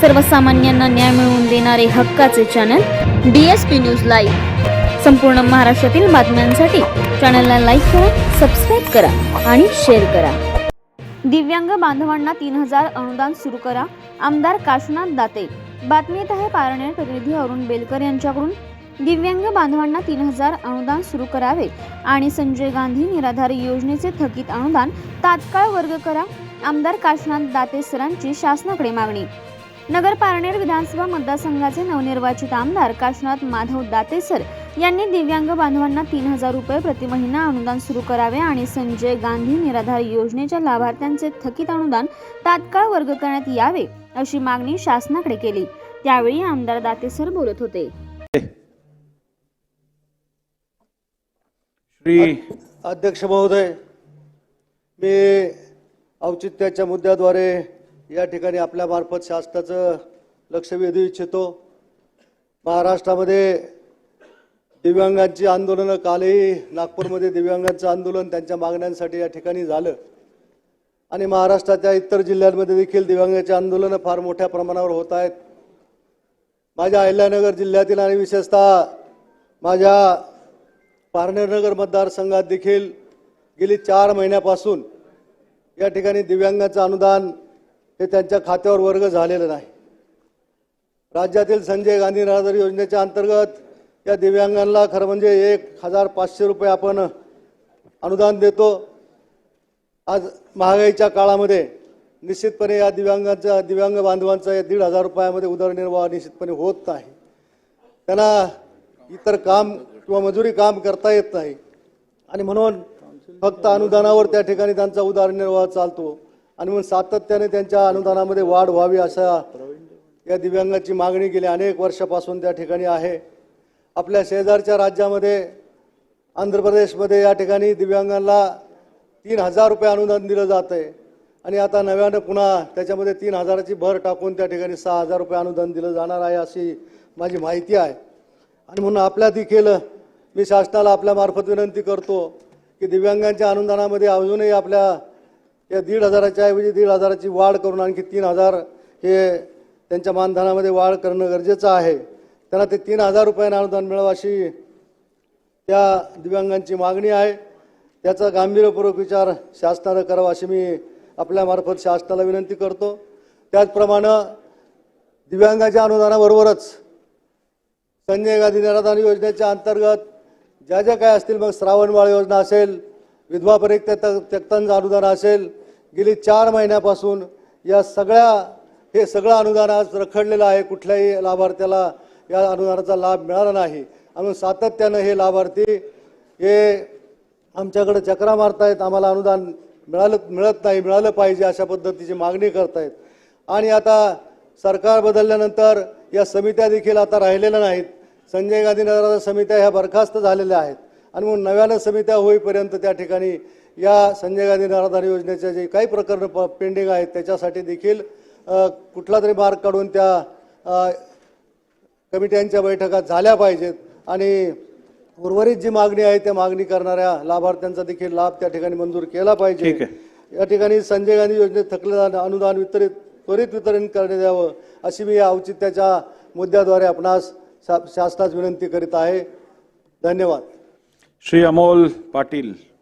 सर्वसामान्यांना न्याय मिळवून देणारे हक्काचे channel D S P news live संपूर्ण महाराष्ट्रातील बातम्यांसाठी चॅनलला लाईक करा सबस्क्राईब करा आणि शेअर करा. दिव्यांग बांधवांना तीन हजार अनुदान सुरू करा. आमदार काशनाथ दाते. बातमी येत आहे पारनेर प्रतिनिधी अरुण बेलकर यांच्याकडून. दिव्यांग बांधवांना तीन हजार अनुदान सुरू करावे आणि संजय गांधी निराधार योजनेचे थकीत अनुदान तात्काळ वर्ग करा. आमदार काशनाथ दाते सरांची शासनाकडे मागणी. नगर पारनेर विधानसभा मतदारसंघाचे नवनिर्वाचित आमदार काशीनाथ माधव दातेसर यांनी दिव्यांग बांधवांना तीन हजार रुपये प्रति महिना अनुदान सुरू करावे आणि संजय गांधी निराधार योजनेच्या लाभार्थ्यांचे थकीत अनुदान तात्काळ वर्ग करण्यात यावे अशी मागणी शासनाकडे केली. त्यावेळी आमदार दातेसर बोलत होते. श्री अध्यक्ष महोदय मी औचित्याच्या मुद्द्याद्वारे या ठिकाणी आपल्यामार्फत शासनाचं लक्ष वेधू इच्छितो. महाराष्ट्रामध्ये दिव्यांगांची आंदोलनं कालही नागपूरमध्ये दिव्यांगांचं आंदोलन त्यांच्या मागण्यांसाठी या ठिकाणी झालं. आणि महाराष्ट्राच्या इतर जिल्ह्यांमध्ये देखील दिव्यांगाचे आंदोलनं फार मोठ्या प्रमाणावर होत आहेत. माझ्या अहिल्यानगर जिल्ह्यातील आणि विशेषतः माझ्या पारनेरनगर मतदारसंघात देखील गेली चार महिन्यापासून या ठिकाणी दिव्यांगाचं अनुदान हे त्यांच्या खात्यावर वर्ग झालेलं नाही. राज्यातील संजय गांधी निराधार योजनेच्या अंतर्गत या दिव्यांगांना खरं म्हणजे एक हजार पाचशे रुपये आपण अनुदान देतो. आज महागाईच्या काळामध्ये निश्चितपणे या दिव्यांगांचा दिव्यांग बांधवांचा या दीड हजार रुपयामध्ये उदरनिर्वाह निश्चितपणे होत नाही. त्यांना इतर काम किंवा मजुरी काम करता येत नाही. आणि म्हणून फक्त अनुदानावर त्या ठिकाणी त्यांचा उदरनिर्वाह चालतो. आणि म्हणून सातत्याने त्यांच्या अनुदानामध्ये वाढ व्हावी अशा या दिव्यांगाची मागणी गेली अनेक वर्षापासून त्या ठिकाणी आहे. आपल्या शेजारच्या राज्यामध्ये आंध्र प्रदेशमध्ये या ठिकाणी दिव्यांगांना तीन हजार रुपये अनुदान दिलं जात आहे आणि आता नव्यानं पुन्हा त्याच्यामध्ये तीन हजाराची भर टाकून त्या ठिकाणी सहा हजार रुपये अनुदान दिलं जाणार आहे अशी माझी माहिती आहे. आणि म्हणून आपल्या देखील मी शासनाला आपल्यामार्फत विनंती करतो की दिव्यांगांच्या अनुदानामध्ये अजूनही आपल्या या दीड हजाराच्या ऐवजी दीड हजाराची वाढ करून आणखी तीन हजार हे त्यांच्या मानधनामध्ये वाढ करणं गरजेचं आहे. त्यांना ते तीन हजार रुपयानं अनुदान मिळावं अशी त्या दिव्यांगांची मागणी आहे. त्याचा गांभीर्यपूर्वक विचार शासनानं करावा अशी मी आपल्यामार्फत शासनाला विनंती करतो. त्याचप्रमाणे दिव्यांगाच्या अनुदानाबरोबरच संजय गांधी निराधान योजनेच्या अंतर्गत ज्या ज्या काय असतील मग श्रावणबाळ योजना असेल विधवा परित्य त्यक्तांचं अनुदान असेल गेली चार महिन्यापासून या सगळ्या हे सगळं अनुदान आज रखडलेलं आहे. कुठल्याही लाभार्थ्याला या अनुदानाचा लाभ मिळाला नाही. म्हणून सातत्यानं हे लाभार्थी हे आमच्याकडे चक्रा मारतायत. आम्हाला अनुदान मिळालं मिळत नाही मिळालं पाहिजे अशा पद्धतीची मागणी करतायत. आणि आता सरकार बदलल्यानंतर या समित्या देखील आता राहिलेल्या नाहीत. संजय गांधी नगराच्या समित्या ह्या बरखास्त झालेल्या आहेत. आणि मग नव्यानं समित्या होईपर्यंत त्या ठिकाणी या संजय गांधी निराधार योजनेच्या जे काही प्रकरणं प पेंडिंग आहेत त्याच्यासाठी देखील कुठला तरी मार्ग काढून त्या कमिट्यांच्या बैठका झाल्या पाहिजेत. आणि उर्वरित जी मागणी आहे त्या मागणी करणाऱ्या लाभार्थ्यांचा देखील लाभ त्या ठिकाणी मंजूर केला पाहिजे. या ठिकाणी संजय गांधी योजनेत थकलेलं अनुदान वितरित त्वरित वितरण करण्यात यावं अशी मी या औचित्याच्या मुद्द्याद्वारे आपणास शा- शासनास विनंती करीत आहे. धन्यवाद. श्री अमोल पाटील.